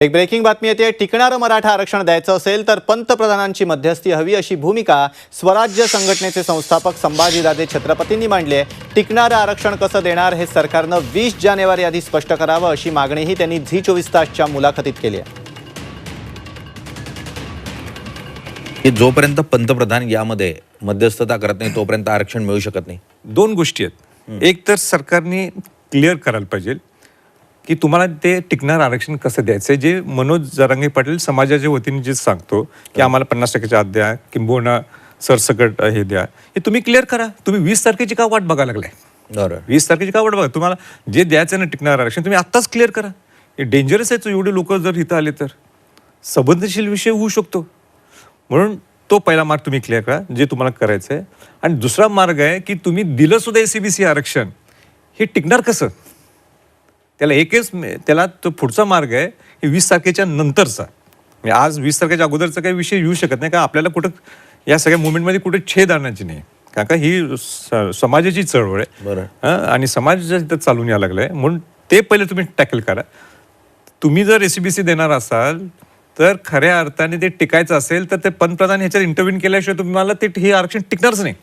एक ब्रेकिंग बातमी येते. टिकणारं मराठा आरक्षण द्यायचं असेल तर पंतप्रधानांची मध्यस्थी हवी अशी भूमिका स्वराज्य संघटनेचे संस्थापक संभाजीराजे छत्रपतींनी मांडली आहे. टिकणारं आरक्षण कसं देणार हे सरकारनं वीस जानेवारी आधी स्पष्ट करावं अशी मागणीही त्यांनी झी चोवीस तासच्या मुलाखतीत केली आहे. की जोपर्यंत पंतप्रधान यामध्ये मध्यस्थता करत नाही तोपर्यंत आरक्षण मिळू शकत नाही. दोन गोष्टी आहेत. एक तर सरकारने क्लिअर करायला पाहिजे. की तुम्हाला ते टिकणार आरक्षण कसं द्यायचं? जे मनोज जरांगे पाटील समाजाच्या वतीने जे सांगतो की आम्हाला पन्नास टक्क्याच्या आत द्या किंबहुना सरसकट हे द्या. हे तुम्ही क्लिअर करा. तुम्ही वीस तारखेची का वाट बघायला लागलाय? बरोबर. वीस तारखेची का वाट बघा? तुम्हाला जे द्यायचं ना टिकणार आरक्षण तुम्ही आत्ताच क्लिअर करा. हे डेंजरस आहे एवढे लोक जर इथं आले तर. संबंधशील विषय होऊ शकतो. म्हणून तो पहिला मार्ग तुम्ही क्लिअर करा जे तुम्हाला करायचं आहे आणि दुसरा मार्ग आहे की तुम्ही दिलं सुद्धा एसीबीसी आरक्षण. हे टिकणार कसं? त्याला एकच त्याला तो पुढचा मार्ग आहे की वीस तारखेच्या नंतरचा. म्हणजे आज वीस तारखेच्या अगोदरचा काही विषय येऊ शकत नाही का आपल्याला कुठं या सगळ्या मुवमेंटमध्ये कुठे छेद आणायची नाही. कारण का ही समाजाची चळवळ आहे. बरं. हं, आणि समाज चालून यायला लागलाय म्हणून ते पहिले तुम्ही टॅकल करा. तुम्ही जर एसीबीसी देणार असाल तर खऱ्या अर्थाने ते टिकायचं असेल तर ते पंतप्रधान ह्याच्यात इंटरव्ह्यू केल्याशिवाय तुम्हाला ते हे आरक्षण टिकणारच नाही.